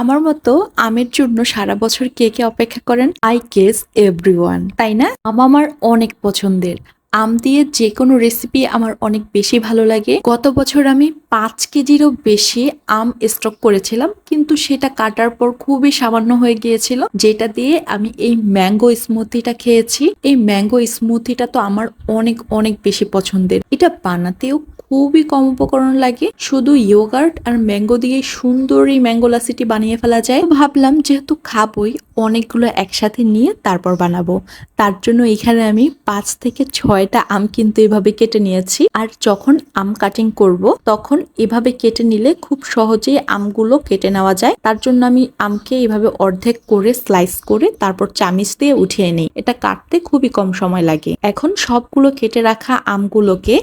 আমার মতো আমের জন্য সারা বছর কে কে অপেক্ষা করেন? আই গেস এভরিওয়ান তাই না? আম আমার অনেক পছন্দের। আম দিয়ে যে কোনো রেসিপি আমার অনেক বেশি ভালো লাগে। গত বছর আমি পাঁচ কেজিরও বেশি আম স্টক করেছিলাম, কিন্তু সেটা কাটার পর খুবই সামান্য হয়ে গিয়েছিল, যেটা দিয়ে আমি এই ম্যাঙ্গো স্মুথিটা খেয়েছি। এই ম্যাঙ্গো স্মুথিটা তো আমার অনেক অনেক বেশি পছন্দের। এটা বানাতেও খুবই কম উপকরণ লাগে। শুধু ইয়োগার্ট আর ম্যাঙ্গো দিয়ে সুন্দর এই ম্যাঙ্গো লাসিটি বানিয়ে ফেলা যায়। ভাবলাম, যেহেতু খাবই অনেকগুলো একসাথে নিয়ে তারপর বানাবো। তার জন্য এখানে আমি পাঁচ থেকে ছয়টা আম কিন্তু এভাবে কেটে নিয়েছি। আর যখন আম কাটিং করব, তখন এভাবে কেটে নিলে খুব সহজেই আমগুলো কেটে নেওয়া যায়। তার জন্য আমি আমকে এভাবে অর্ধেক করে স্লাইস করে তারপর চামিচ দিয়ে উঠিয়ে নিই। এটা কাটতে খুবই কম সময় লাগে। এখন সবগুলো কেটে রাখা আমগুলোকে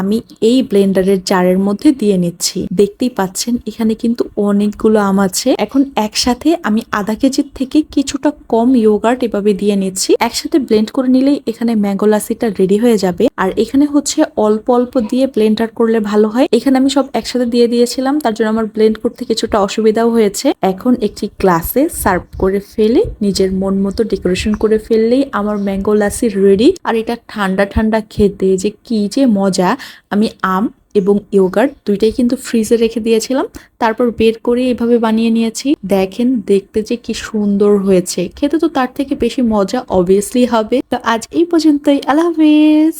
আমি এই ব্লেন্ডারের জারের মধ্যে দিয়ে নিচ্ছি। দেখতেই পাচ্ছেন, এখানে কিন্তু অনেকগুলো আম আছে। এখন একসাথে আমি আধা কেজির থেকে কিছুটা কম ইয়োগার্ট এভাবে দিয়ে নিচ্ছি। একসাথে ব্লেন্ড করে নিলেই এখানে ম্যাঙ্গো লাসিটা রেডি হয়ে যাবে। আর এখানে হচ্ছে অল্প অল্প দিয়ে ব্লেন্ডার করলে ভালো হয়। এখানে আমি সব একসাথে দিয়ে দিয়েছিলাম, তার জন্য আমার ব্লেন্ড করতে কিছুটা অসুবিধাও হয়েছে। এখন একটি গ্লাসে সার্ভ করে ফেলে, নিজের মন মতো ডেকোরেশন করে ফেললেই আমার ম্যাঙ্গো লাসি রেডি আর এটা ঠান্ডা ঠান্ডা খেতে যে কি যে মজা! আমি আম এবং ইয়োগার্ট দুইটাই কিন্তু ফ্রিজে রেখে দিয়েছিলাম। তারপর বের করে এভাবে বানিয়ে নিয়েছি। দেখেন, দেখতে যে কি সুন্দর হয়েছে। খেতে তো তার থেকে বেশি মজা অবভিয়াসলি হবে। তো আজ এই পর্যন্তই। আল্লাহ হাফেজ।